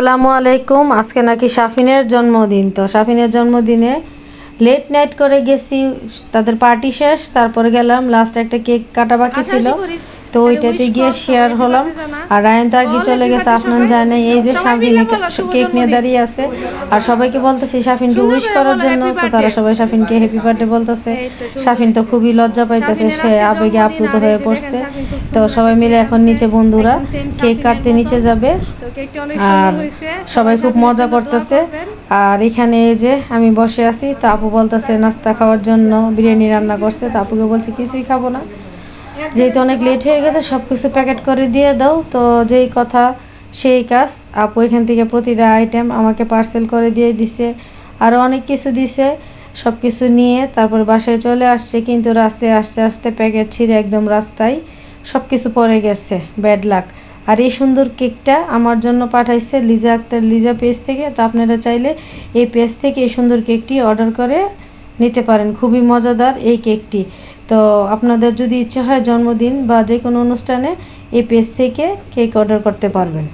আসসালামু আলাইকুম। আজকে নাকি শাফিনের জন্মদিন। তো শাফিনের জন্মদিনে লেট নাইট করে গেছি তাদের পার্টি শেষ তারপরে গেলাম লাস্ট একটা কেক কাটা বাকি ছিল। তো ওইটাতে গিয়ে শেয়ার হলাম। আর রায়ন তো আগে চলে গেছে যায় নাই এই যে সাফিন কেক নিয়ে দাঁড়িয়ে আছে। আর সবাইকে বলতেছে, শাফিনকে উইশ করার জন্য। তো তারা সবাই শাফিনকে হ্যাপি বার্থডে বলতেছে। সাফিন তো খুবই লজ্জা পাইতেছে, সে আবেগে আপ্লুত হয়ে পড়ছে। তো সবাই মিলে এখন নিচে বন্ধুরা, কেক কাটতে নিচে যাবে। আর সবাই খুব মজা করতেছে। আর এখানে এই যে আমি বসে আছি, তো আপু বলতেছে, নাস্তা খাওয়ার জন্য বিরিয়ানি রান্না করছে। তো আপুকে বলছে, কিছুই খাব না। যেহেতু অনেক লেট হয়ে গেছে সব কিছু প্যাকেট করে দিয়ে দাও। তো যেই কথা, সেই কাজ। আপু এখান থেকে প্রতিটা আইটেম আমাকে পার্সেল করে দিয়ে দিছে। আরও অনেক কিছু দিছে। সব কিছু নিয়ে তারপর বাসায় চলে আসছে, কিন্তু রাস্তায় আসতে আসতে প্যাকেট ছিঁড়ে একদম রাস্তায় সব কিছু পড়ে গেছে। ব্যাড লাক আর এই সুন্দর কেকটা আমার জন্য পাঠাইছে লিজা আক্তার লিজা পেজ থেকে। তো আপনারা চাইলে এই পেজ থেকে এই সুন্দর কেকটি অর্ডার করে নিতে পারেন। খুবই মজাদার এই কেকটি তো আপনাদের যদি ইচ্ছে হয় জন্মদিন বা যে কোনো অনুষ্ঠানে এই পেজ থেকে কেক অর্ডার করতে পারবেন।